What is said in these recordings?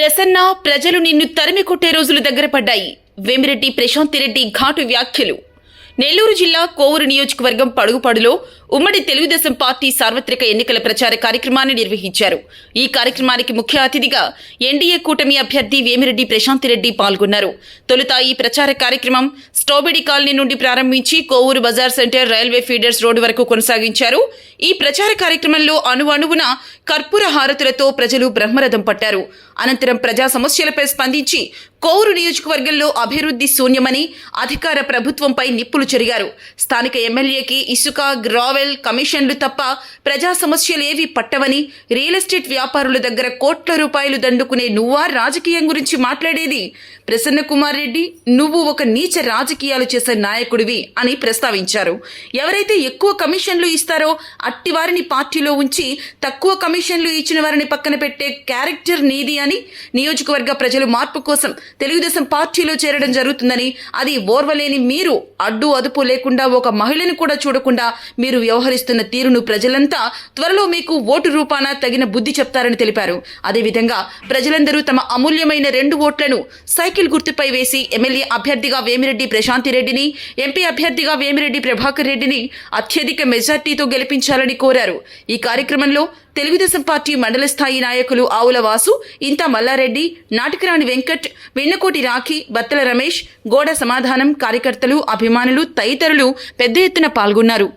ప్రసన్న ప్రజలు నిన్ను తరిమి కొట్టే రోజులు దగ్గర పడ్డాయి. వేమిరెడ్డి ప్రశాంత్ రెడ్డి ఘాటు వ్యాఖ్యలు. నెల్లూరు జిల్లా కోవూరు నియోజకవర్గం పడుగుపడులో ఉమ్మడి తెలుగుదేశం పార్టీ సార్వత్రిక ఎన్నికల ప్రచార కార్యక్రమాన్ని నిర్వహించారు. ఈ కార్యక్రమానికి ముఖ్య అతిథిగా ఎన్డీఏ కూటమి అభ్యర్థి వేమిరెడ్డి ప్రశాంత్ రెడ్డి పాల్గొన్నారు. తొలుత ఈ ప్రచార కార్యక్రమం స్ట్రాబెరీ కాలనీ నుండి ప్రారంభించి కోవూరు బజార్ సెంటర్ రైల్వే ఫీడర్స్ రోడ్డు వరకు కొనసాగించారు. ఈ ప్రచార కార్యక్రమంలో అణు అణువున కర్పూర హారతులతో ప్రజలు బ్రహ్మరథం పట్టారు. అనంతరం ప్రజా సమస్యలపై స్పందించి కోరు నియోజకవర్గంలో అభివృద్ధి శూన్యమని అధికార ప్రభుత్వంపై నిప్పులు చెరిగారు. స్థానిక ఎమ్మెల్యేకి ఇసుక గ్రావెల్ కమిషన్లు తప్ప ప్రజా సమస్యలేవి పట్టవని రియల్ ఎస్టేట్ వ్యాపారుల దగ్గర కోట్ల రూపాయలు దండుకునే నువ్వా రాజకీయం గురించి మాట్లాడేది? ప్రసన్న కుమార్ రెడ్డి నువ్వు ఒక నీచ రాజకీయాలు చేసే నాయకుడివి అని ప్రస్తావించారు. ఎవరైతే ఎక్కువ కమిషన్లు ఇస్తారో అట్టి వారిని పార్టీలో ఉంచి తక్కువ కమిషన్లు ఇచ్చిన వారిని పక్కన పెట్టే క్యారెక్టర్ నీది అని నియోజకవర్గ ప్రజలు మార్పు కోసం తెలుగుదేశం పార్టీలో చేరడం జరుగుతుందని అది ఓర్వలేని మీరు అడ్డు అదుపు లేకుండా ఒక మహిళను కూడా చూడకుండా మీరు వ్యవహరిస్తున్న తీరును ప్రజలంతా త్వరలో మీకు ఓటు రూపాన తగిన బుద్ధి చెప్తారని తెలిపారు. అదేవిధంగా ప్రజలందరూ తమ అమూల్యమైన రెండు ఓట్లను సైకిల్ గుర్తుపై వేసి ఎమ్మెల్యే అభ్యర్థిగా వేమిరెడ్డి ప్రశాంతి రెడ్డిని ఎంపీ అభ్యర్థిగా వేమిరెడ్డి ప్రభాకర్ రెడ్డిని అత్యధిక మెజార్టీతో గెలిపించాలని కోరారు. ఈ కార్యక్రమంలో తెలుగుదేశం పార్టీ మండల స్థాయి నాయకులు ఆవుల వాసు ఇంతా మల్లారెడ్డి నాటికరాణి వెంకట్ వెన్నకోటి రాఖీ బత్తల రమేష్ గోడ సమాధానం కార్యకర్తలు అభిమానులు తదితరులు పెద్ద ఎత్తున పాల్గొన్నారు.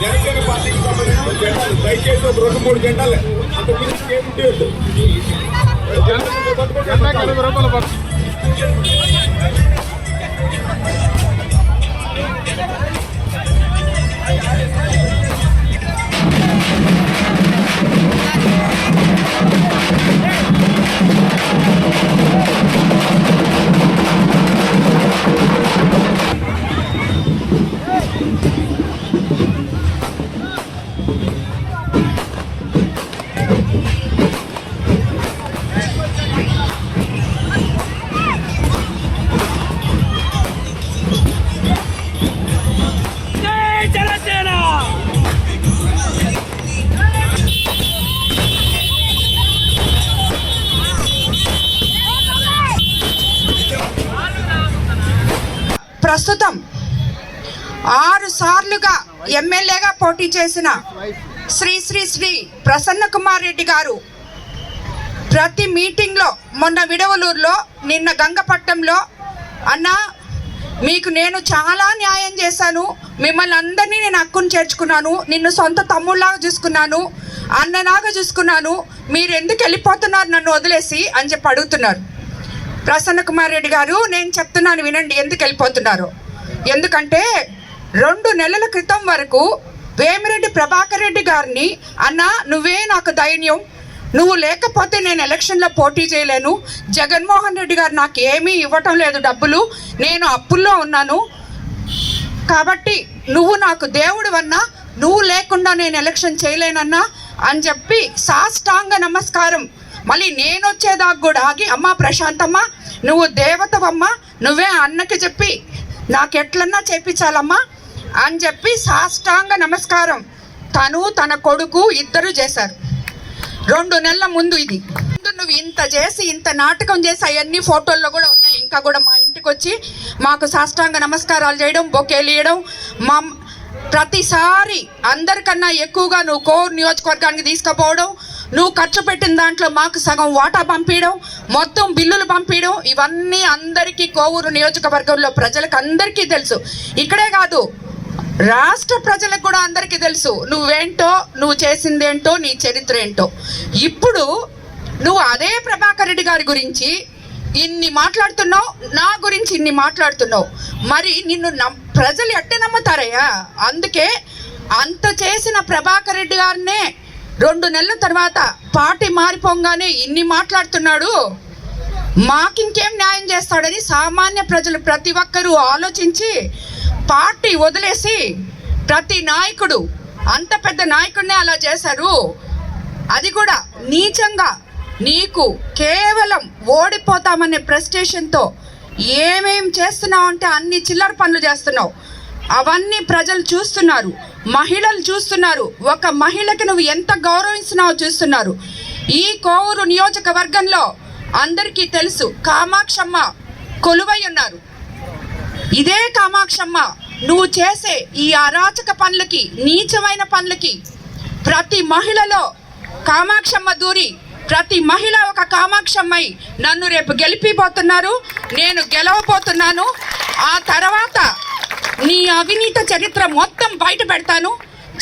జనసేన పార్టీకి సంబంధించిన జెండాలు దయచేసి ఒక రెండు మూడు జెండాలు అంత గురించి ఏమిటి వద్దు జెండాకి ఎనభై రూపాయలు Thank you. ఆరు సార్లుగా ఎమ్మెల్యేగా పోటీ చేసిన శ్రీ శ్రీ శ్రీ ప్రసన్న కుమార్ రెడ్డి గారు ప్రతి మీటింగ్లో మొన్న విడవలూరులో నిన్న గంగపట్నంలో అన్న మీకు నేను చాలా న్యాయం చేశాను. మిమ్మల్ని అందరినీ నేను హక్కును చేర్చుకున్నాను. నిన్ను సొంత తమ్ముళ్ళలాగా చూసుకున్నాను. అన్నలాగా చూసుకున్నాను. మీరు ఎందుకు వెళ్ళిపోతున్నారు నన్ను వదిలేసి? అని చెప్పి అడుగుతున్నారు. ప్రసన్న కుమార్ రెడ్డి గారు నేను చెప్తున్నాను వినండి ఎందుకు వెళ్ళిపోతున్నారు? ఎందుకంటే రెండు నెలల క్రితం వరకు వేమిరెడ్డి ప్రభాకర్ రెడ్డి గారిని అన్న నువ్వే నాకు ధైర్యం. నువ్వు లేకపోతే నేను ఎలక్షన్లో పోటీ చేయలేను. జగన్మోహన్ రెడ్డి గారు నాకు ఏమీ ఇవ్వటం లేదు డబ్బులు. నేను అప్పుల్లో ఉన్నాను. కాబట్టి నువ్వు నాకు దేవుడు అన్నా. నువ్వు లేకుండా నేను ఎలక్షన్ చేయలేనన్నా అని చెప్పి సాష్టాంగ నమస్కారం. మళ్ళీ నేను వచ్చేదాకా కూడా ఆగి అమ్మా ప్రశాంతమ్మ నువ్వు దేవతవమ్మా. నువ్వే అన్నకి చెప్పి నాకు ఎట్లన్నా చేపించాలమ్మా. అని చెప్పి సాష్టాంగ నమస్కారం. తను తన కొడుకు ఇద్దరు చేశారు. రెండు నెలల ముందు ఇది. నువ్వు ఇంత చేసి ఇంత నాటకం చేసి అవన్నీ ఫోటోల్లో కూడా ఉన్నాయి. ఇంకా కూడా మా ఇంటికి వచ్చి మాకు సాష్టాంగ నమస్కారాలు చేయడం బొకేలు ఇవ్వడం మా ప్రతిసారి అందరికన్నా ఎక్కువగా నువ్వు కోర్ నియోజకవర్గానికి తీసుకుపోవడం నువ్వు ఖర్చు పెట్టిన దాంట్లో మాకు సగం వాటా పంపించడం మొత్తం బిల్లులు పంపించడం ఇవన్నీ అందరికీ కోవూరు నియోజకవర్గంలో ప్రజలకు అందరికీ తెలుసు. ఇక్కడే కాదు రాష్ట్ర ప్రజలకు కూడా అందరికీ తెలుసు. నువ్వేంటో నువ్వు చేసిందేంటో నీ చరిత్ర ఏంటో. ఇప్పుడు నువ్వు అదే ప్రభాకర్ రెడ్డి గారి గురించి ఇన్ని మాట్లాడుతున్నావు నా గురించి ఇన్ని మాట్లాడుతున్నావు. మరి నిన్ను నమ్ ప్రజలు ఎట్టే నమ్ముతారయ్యా? అందుకే అంత చేసిన ప్రభాకర్ రెడ్డి గారినే రెండు నెలల తర్వాత పార్టీ మారిపోగానే ఇన్ని మాట్లాడుతున్నాడు. మాకింకేం న్యాయం చేస్తాడని సామాన్య ప్రజలు ప్రతి ఒక్కరూ ఆలోచించి పార్టీ వదిలేసి ప్రతి నాయకుడు అంత పెద్ద నాయకుడినే అలా చేశారు. అది కూడా నీచంగా నీకు కేవలం ఓడిపోతామనే ప్రెస్టేషన్తో ఏమేం చేస్తున్నావు అంటే అన్ని చిల్లర పనులు చేస్తున్నావు. అవన్నీ ప్రజలు చూస్తున్నారు మహిళలు చూస్తున్నారు. ఒక మహిళకి నువ్వు ఎంత గౌరవిస్తున్నావో చూస్తున్నారు. ఈ కోవూరు నియోజకవర్గంలో అందరికీ తెలుసు కామాక్షమ్మ కొలువై ఉన్నారు. ఇదే కామాక్షమ్మ. నువ్వు చేసే ఈ అరాచక పనులకి నీచమైన పనులకి ప్రతి మహిళలో కామాక్షమ్మ దూరి ప్రతి మహిళ ఒక కామాక్షమ్మై నన్ను రేపు గెలిపిపోతున్నారు నేను గెలవబోతున్నాను. ఆ తర్వాత నీ అవినీత చరిత్ర మొత్తం బయట పెడతాను.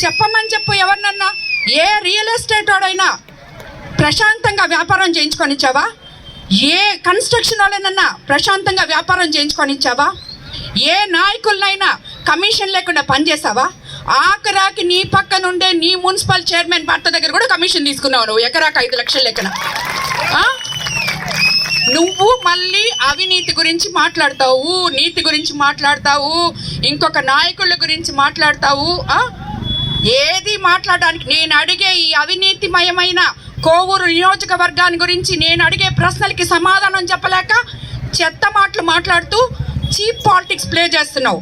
చెప్పమని చెప్పు ఎవరినన్నా? ఏ రియల్ ఎస్టేట్ వాడైనా ప్రశాంతంగా వ్యాపారం చేయించుకొనిచ్చావా? ఏ కన్స్ట్రక్షన్ వాళ్ళనన్నా ప్రశాంతంగా వ్యాపారం చేయించుకొనిచ్చావా? ఏ నాయకులనైనా కమిషన్ లేకుండా పనిచేసావా ఆఖరాకి నీ పక్కనుండే నీ మున్సిపల్ చైర్మన్ భర్త దగ్గర కూడా కమిషన్ తీసుకున్నావు నువ్వు. ఎకరాకు ఐదు లక్షల లెక్కన. నువ్వు మళ్ళీ అవినీతి గురించి మాట్లాడతావు నీతి గురించి మాట్లాడతావు ఇంకొక నాయకుల గురించి మాట్లాడతావు ఏది మాట్లాడడానికి? నేను అడిగే ఈ అవినీతిమయమైన కోవూరు నియోజకవర్గాన్ని గురించి నేను అడిగే ప్రశ్నలకి సమాధానం చెప్పలేక చెత్త మాటలు మాట్లాడుతూ చీప్ పాలిటిక్స్ ప్లే చేస్తున్నావు.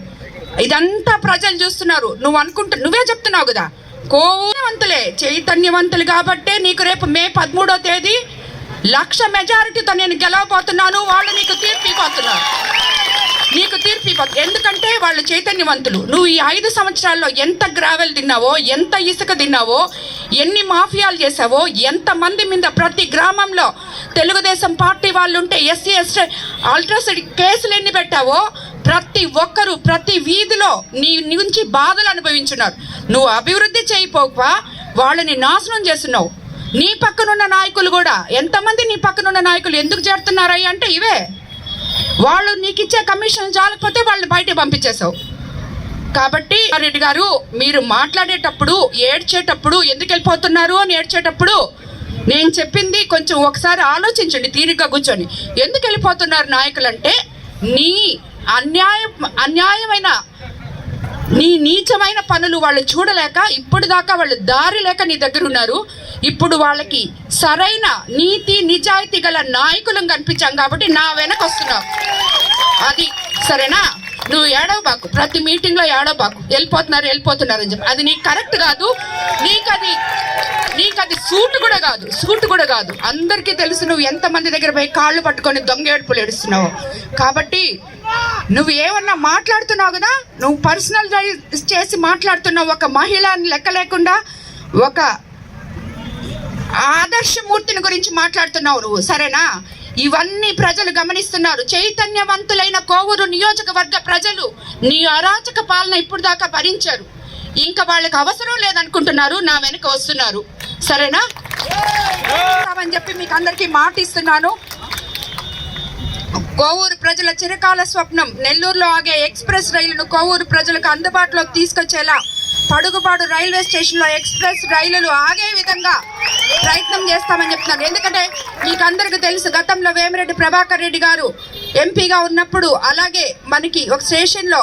ఇదంతా ప్రజలు చూస్తున్నారు. నువ్వు అనుకుంటా నువ్వే చెప్తున్నావు కదా. కోవంతులే చైతన్యవంతులు కాబట్టే నీకు రేపు మే పదమూడో తేదీ లక్ష మెజారిటీతో నేను గెలవబోతున్నాను. వాళ్ళు నీకు తీర్పు ఇవ్వబోతున్నారు. నీకు తీర్పు ఇవ్వదు ఎందుకంటే వాళ్ళు చైతన్యవంతులు. నువ్వు ఈ ఐదు సంవత్సరాల్లో ఎంత గ్రావెల్ తిన్నావో ఎంత ఇసుక తిన్నావో ఎన్ని మాఫియాలు చేసావో ఎంతమంది మీద ప్రతి గ్రామంలో తెలుగుదేశం పార్టీ వాళ్ళు ఉంటే ఎస్సీ ఎస్టీ అల్ట్రాసిడ్ కేసులు ఎన్ని పెట్టావో ప్రతి ఒక్కరూ ప్రతి వీధిలో నీ నుంచి బాధలు అనుభవించున్నారు. నువ్వు అభివృద్ధి చేయపోక వాళ్ళని నాశనం చేస్తున్నావు. నీ పక్కనున్న నాయకులు కూడా ఎంతమంది నీ పక్కనున్న నాయకులు ఎందుకు చేరుతున్నారయ్య అంటే ఇవే. వాళ్ళు నీకు ఇచ్చే కమిషన్ చాలకపోతే వాళ్ళని బయట పంపించేశావు. కాబట్టి రెడ్డి గారు మీరు మాట్లాడేటప్పుడు ఏడ్చేటప్పుడు ఎందుకు వెళ్ళిపోతున్నారు అని ఏడ్చేటప్పుడు నేను చెప్పింది కొంచెం ఒకసారి ఆలోచించండి తీరిగ్గా కూర్చొని. ఎందుకు వెళ్ళిపోతున్నారు నాయకులంటే నీ అన్యాయం అన్యాయమైన నీ నీచమైన పనులు వాళ్ళు చూడలేక ఇప్పుడు దాకా వాళ్ళు దారి లేక నీ దగ్గర ఉన్నారు. ఇప్పుడు వాళ్ళకి సరైన నీతి నిజాయితీ గల నాయకులను కనిపించాం కాబట్టి నా వెనక వస్తున్నావు అది సరేనా? నువ్వు ఏడవబాకు ప్రతి మీటింగ్లో ఏడవబాకు వెళ్ళిపోతున్నారు వెళ్ళిపోతున్నారు అని చెప్పి. అది నీకు కరెక్ట్ కాదు. నీకు అది నీకు అది సూట్ కూడా కాదు. సూట్ కూడా కాదు. అందరికీ తెలుసు నువ్వు ఎంతమంది దగ్గర పోయి కాళ్ళు పట్టుకొని దొంగ ఏడుపులు ఏడుస్తున్నావు. కాబట్టి నువ్వు ఏమన్నా మాట్లాడుతున్నావు కదా? నువ్వు పర్సనల్ చేసి మాట్లాడుతున్నావు. ఒక మహిళ అని లెక్క లేకుండా ఒక ఆదర్శమూర్తిని గురించి మాట్లాడుతున్నావు నువ్వు సరేనా? ఇవన్నీ ప్రజలు గమనిస్తున్నారు. చైతన్యవంతులైన కోవూరు నియోజకవర్గ ప్రజలు నీ అరాచక పాలన ఇప్పుడు దాకా భరించారు. ఇంకా వాళ్ళకి అవసరం లేదనుకుంటున్నారు నా వెనక వస్తున్నారు. సరేనా? అని చెప్పి మీకు అందరికీ మాటిస్తున్నాను కోవూరు ప్రజల చిరకాల స్వప్నం నెల్లూరులో ఆగే ఎక్స్ప్రెస్ రైలును కోవూరు ప్రజలకు అందుబాటులోకి తీసుకొచ్చేలా పడుగుపాడు రైల్వే స్టేషన్లో ఎక్స్ప్రెస్ రైలులు ఆగే విధంగా ప్రయత్నం చేస్తామని చెప్తున్నారు. ఎందుకంటే మీకు అందరికీ తెలుసు గతంలో వేమిరెడ్డి ప్రభాకర్ రెడ్డి గారు ఎంపీగా ఉన్నప్పుడు అలాగే మనకి ఒక స్టేషన్లో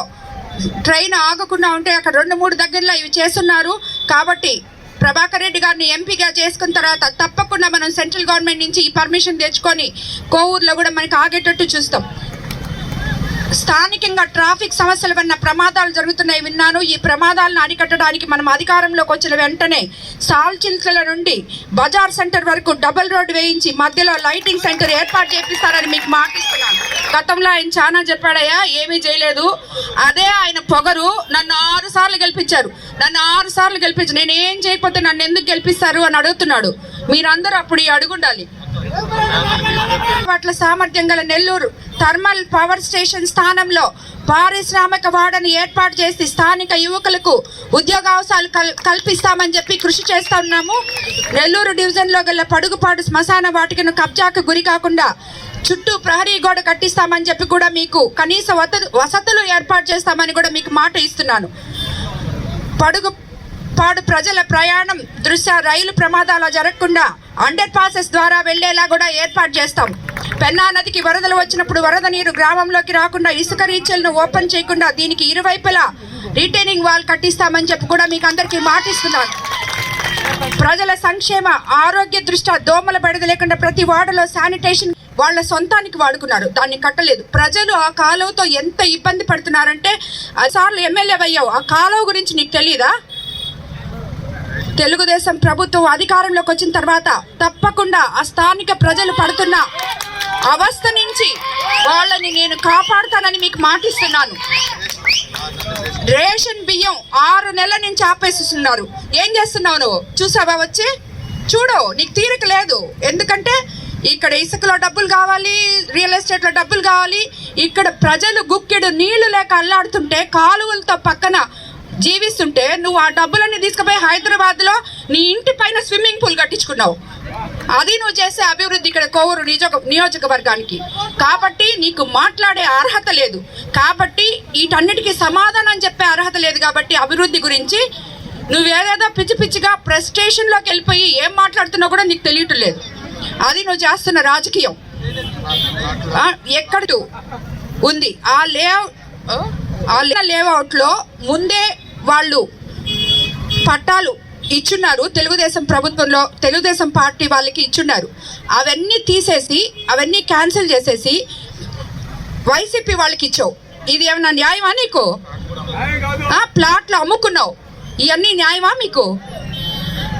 ట్రైన్ ఆగకుండా ఉంటే అక్కడ రెండు మూడు దగ్గరలో ఇవి చేస్తున్నారు. కాబట్టి ప్రభాకర్ రెడ్డి గారిని ఎంపీగా చేసుకున్న తర్వాత తప్పకుండా మనం సెంట్రల్ గవర్నమెంట్ నుంచి ఈ పర్మిషన్ తెచ్చుకొని కోవూరులో కూడా మనకి ఆగేటట్టు చూస్తాం. స్థానికంగా ట్రాఫిక్ సమస్యల వల్ల ప్రమాదాలు జరుగుతున్నాయి విన్నాను. ఈ ప్రమాదాలను అరికట్టడానికి మనం అధికారంలోకి వచ్చిన వెంటనే సాల్చిల్కల నుండి బజార్ సెంటర్ వరకు డబుల్ రోడ్ వేయించి మధ్యలో లైటింగ్ సెంటర్ ఏర్పాటు చేపిస్తారని మీకు మాటిస్తున్నాను. గతంలో ఆయన చాలా చెప్పాడయ్యా ఏమీ చేయలేదు. అదే ఆయన పొగరు నన్ను ఆరు సార్లు గెలిపించారు. నన్ను ఆరు సార్లు గెలిపించారు నేను ఏం చేయకపోతే నన్ను ఎందుకు గెలిపిస్తారు అని అడుగుతున్నాడు. మీరందరూ అప్పుడు ఈ అడుగుండాలి వాట్ల సామర్థ్యం గల నెల్లూరు థర్మల్ పవర్ స్టేషన్ స్థానంలో పారిశ్రామిక వాడను ఏర్పాటు చేసి స్థానిక యువకులకు ఉద్యోగావకాశాలు కల్పిస్తామని చెప్పి కృషి చేస్తున్నాము నెల్లూరు డివిజన్లో గల పడుగుపాడు శ్మశాన వాటికను కబ్జాకు గురి కాకుండా చుట్టూ ప్రహరీ గోడ కట్టిస్తామని చెప్పి కూడా మీకు కనీస వసతులు ఏర్పాటు చేస్తామని కూడా మీకు మాట ఇస్తున్నాను. పడుగు పాడు ప్రజల ప్రయాణం. దృశ్య రైలు ప్రమాదాలు జరగకుండా అండర్ పాసెస్ ద్వారా వెళ్ళేలా కూడా ఏర్పాటు చేస్తాం. పెన్నా నదికి వరదలు వచ్చినప్పుడు వరద నీరు గ్రామంలోకి రాకుండా ఇసుక రీచెలను ఓపెన్ చేయకుండా దీనికి ఇరువైపులా రిటైనింగ్ వాల్ కట్టిస్తామని చెప్పి కూడా మీకు అందరికీ మాటిస్తున్నాను. ప్రజల సంక్షేమ ఆరోగ్య దృష్ట్యా దోమల బెడద లేకుండా ప్రతి వార్డులో శానిటేషన్ వాళ్ళ సొంతానికి వాడుకున్నారు. దాన్ని కట్టలేదు. ప్రజలు ఆ కాలువతో ఎంత ఇబ్బంది పడుతున్నారంటే ఆ సార్లు ఎమ్మెల్యే అయ్యావు. ఆ కాలువ గురించి నీకు తెలియదా తెలుగుదేశం ప్రభుత్వం అధికారంలోకి వచ్చిన తర్వాత తప్పకుండా ఆ స్థానిక ప్రజలు పడుతున్న అవస్థ నుంచి వాళ్ళని నేను కాపాడుతానని మీకు మాటిస్తున్నాను. రేషన్ బియ్యం ఆరు నెలల నుంచి ఆపేసిస్తున్నారు ఏం చేస్తున్నావు నువ్వు? చూసావా వచ్చి? చూడు నీకు తీరిక లేదు. ఎందుకంటే ఇక్కడ ఇసుకలో డబ్బులు కావాలి రియల్ ఎస్టేట్లో డబ్బులు కావాలి. ఇక్కడ ప్రజలు గుక్కెడు నీళ్ళు లేక అల్లాడుతుంటే కాలువలతో పక్కన జీవిస్తుంటే నువ్వు ఆ డబ్బులన్నీ తీసుకుపోయి హైదరాబాద్లో నీ ఇంటి పైన స్విమ్మింగ్ పూల్ కట్టించుకున్నావు. అది నువ్వు చేసే అభివృద్ధి ఇక్కడ కోవూరు నియోజక నియోజకవర్గానికి. కాబట్టి నీకు మాట్లాడే అర్హత లేదు. కాబట్టి వీటన్నిటికీ సమాధానం చెప్పే అర్హత లేదు కాబట్టి అభివృద్ధి గురించి నువ్వేదేదో పిచ్చి పిచ్చిగా ప్రెస్టేషన్లోకి వెళ్ళిపోయి ఏం మాట్లాడుతున్నావు కూడా నీకు తెలియటం లేదు. అది నువ్వు చేస్తున్న రాజకీయం. ఎక్కడ ఉంది? ఆ లేఅవుట్ ఆ లేఅవుట్లో ముందే వాళ్ళు పట్టాలు ఇచ్చున్నారు. తెలుగుదేశం ప్రభుత్వంలో తెలుగుదేశం పార్టీ వాళ్ళకి ఇచ్చున్నారు. అవన్నీ తీసేసి అవన్నీ క్యాన్సిల్ చేసేసి వైసీపీ వాళ్ళకి ఇచ్చావు. ఇది ఏమన్నా న్యాయమా నీకు? ప్లాట్లు అమ్ముకున్నావు. ఇవన్నీ న్యాయమా మీకు?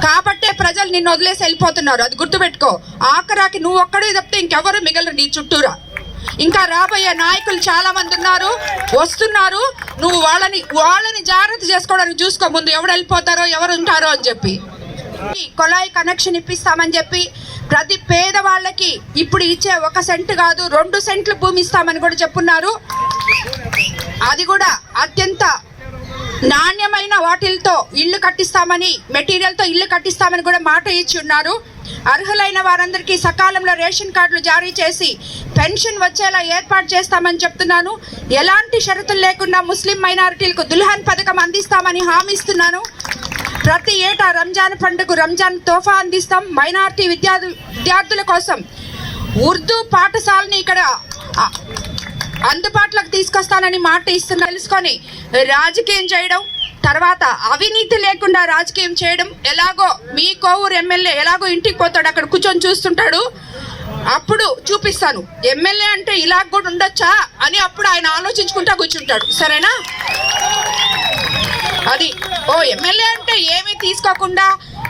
కాబట్టే ప్రజలు నిన్ను వదిలేసి వెళ్ళిపోతున్నారు. అది గుర్తుపెట్టుకో. ఆఖరాకి నువ్వు ఒక్కడే తప్పితే ఇంకెవరు మిగలరు నీ చుట్టూరా? ఇంకా రాబోయే నాయకులు చాలా మంది ఉన్నారు వస్తున్నారు. నువ్వు వాళ్ళని వాళ్ళని జాగ్రత్త చేసుకోవడానికి చూసుకో ముందు ఎవరు వెళ్ళిపోతారో ఎవరు ఉంటారో అని చెప్పి. కొలాయి కనెక్షన్ ఇప్పిస్తామని చెప్పి ప్రతి పేదవాళ్ళకి ఇప్పుడు ఇచ్చే ఒక సెంట్ కాదు రెండు సెంట్లు భూమి ఇస్తామని కూడా చెప్పున్నారు. అది కూడా అత్యంత నాణ్యమైన వాటిలతో ఇల్లు కట్టిస్తామని మెటీరియల్తో ఇల్లు కట్టిస్తామని కూడా మాట ఇచ్చి ఉన్నారు. అర్హులైన వారందరికీ సకాలంలో రేషన్ కార్డులు జారీ చేసి పెన్షన్ వచ్చేలా ఏర్పాటు చేస్తామని చెప్తున్నాను. ఎలాంటి షరతులు లేకుండా ముస్లిం మైనారిటీలకు దుల్హన్ పథకం అందిస్తామని హామీస్తున్నాను ప్రతి ఏటా రంజాన్ పండుగ రంజాన్ తోఫా అందిస్తాం. మైనారిటీ విద్యార్థుల కోసం ఉర్దూ పాఠశాలని ఇక్కడ అందుబాటులోకి తీసుకొస్తానని మాట ఇస్తున్నా తెలుసుకొని రాజకీయం చేయడం తర్వాత అవినీతి లేకుండా రాజకీయం చేయడం ఎలాగో మీ కోవూరు ఎమ్మెల్యే ఎలాగో ఇంటికి పోతాడు అక్కడ కూర్చొని చూస్తుంటాడు అప్పుడు చూపిస్తాను. ఎమ్మెల్యే అంటే ఇలా కూడా ఉండొచ్చా అని అప్పుడు ఆయన ఆలోచించుకుంటా కూర్చుంటాడు. సరేనా? అది ఓ ఎమ్మెల్యే అంటే ఏమీ తీసుకోకుండా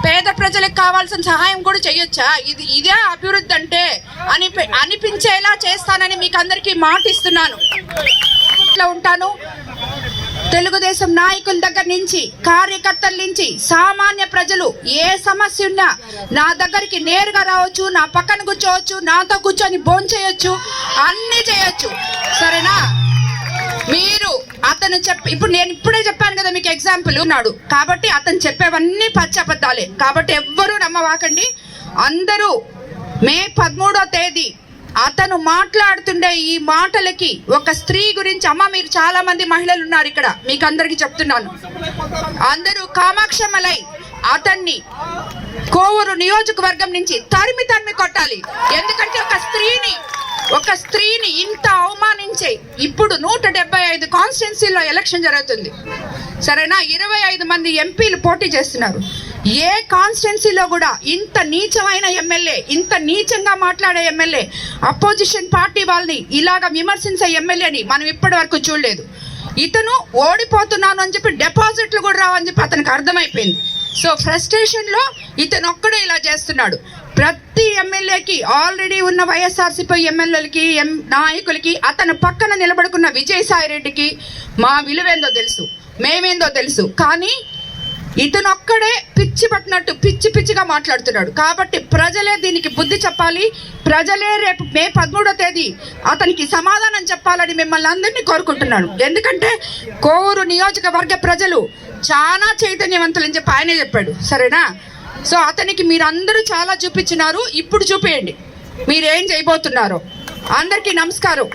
పేద ప్రజలకు కావాల్సిన సహాయం కూడా చేయొచ్చా? ఇది ఇదే అభివృద్ధి అంటే అని అనిపించేలా చేస్తానని మీకు అందరికీ మాటిస్తున్నాను ఇట్లా ఉంటాను. తెలుగుదేశం నాయకుల దగ్గర నుంచి కార్యకర్తల నుంచి సామాన్య ప్రజలు ఏ సమస్య ఉన్నా నా దగ్గరికి నేరుగా రావచ్చు నా పక్కన కూర్చోవచ్చు నాతో కూర్చొని భోంచేయొచ్చు అన్నీ చేయొచ్చు. సరేనా? మీరు అతను చెప్ప ఇప్పుడు నేను ఇప్పుడే చెప్పాను కదా మీకు ఎగ్జాంపుల్ ఉన్నాడు. కాబట్టి అతను చెప్పేవన్నీ పచ్చబద్దాలే కాబట్టి ఎవ్వరూ నమ్మవాకండి. అందరూ మే పదమూడో తేదీ అతను మాట్లాడుతుండే ఈ మాటలకి ఒక స్త్రీ గురించి అమ్మ మీరు చాలా మంది మహిళలు ఉన్నారు ఇక్కడ మీకు అందరికి చెప్తున్నాను. అందరూ కామాక్షమలై అతన్ని కోవూరు నియోజకవర్గం నుంచి తరిమి తరిమి కొట్టాలి. ఎందుకంటే ఒక స్త్రీని ఒక స్త్రీని ఇంత అవమానించే ఇప్పుడు నూట డెబ్బై ఐదు కాన్స్టిట్యున్సీలో ఎలక్షన్ జరుగుతుంది. సరేనా? ఇరవై ఐదు మంది ఎంపీలు పోటీ చేస్తున్నారు. ఏ కాన్స్టిట్యున్సీలో కూడా ఇంత నీచమైన ఎమ్మెల్యే ఇంత నీచంగా మాట్లాడే ఎమ్మెల్యే అపోజిషన్ పార్టీ వాళ్ళని ఇలాగ విమర్శించే ఎమ్మెల్యేని మనం ఇప్పటి వరకు చూడలేదు. ఇతను ఓడిపోతున్నాను అని చెప్పి డిపాజిట్లు కూడా రావని చెప్పి అతనికి అర్థమైపోయింది. సో ఫ్రస్ట్రేషన్లో ఇతను ఒక్కడే ఇలా చేస్తున్నాడు. ప్రతి ఎమ్మెల్యేకి ఆల్రెడీ ఉన్న వైఎస్ఆర్సీపీ ఎమ్మెల్యేలకి ఎం నాయకులకి అతను పక్కన నిలబడుకున్న విజయసాయి రెడ్డికి మా విలువేందో తెలుసు మేమేందో తెలుసు. కానీ ఇతనొక్కడే పిచ్చి పట్టినట్టు పిచ్చి పిచ్చిగా మాట్లాడుతున్నాడు. కాబట్టి ప్రజలే దీనికి బుద్ధి చెప్పాలి. ప్రజలే రేపు మే పదమూడో తేదీ అతనికి సమాధానం చెప్పాలని మిమ్మల్ని అందరినీ కోరుకుంటున్నాను. ఎందుకంటే కోవూరు నియోజకవర్గ ప్రజలు చాలా చైతన్యవంతులని చెప్పి ఆయనే చెప్పాడు. సరేనా? సో అతనికి మీరందరూ చాలా చూపించినారు. ఇప్పుడు చూపేయండి. మీరేం చేయబోతున్నారు. అందరికీ నమస్కారం.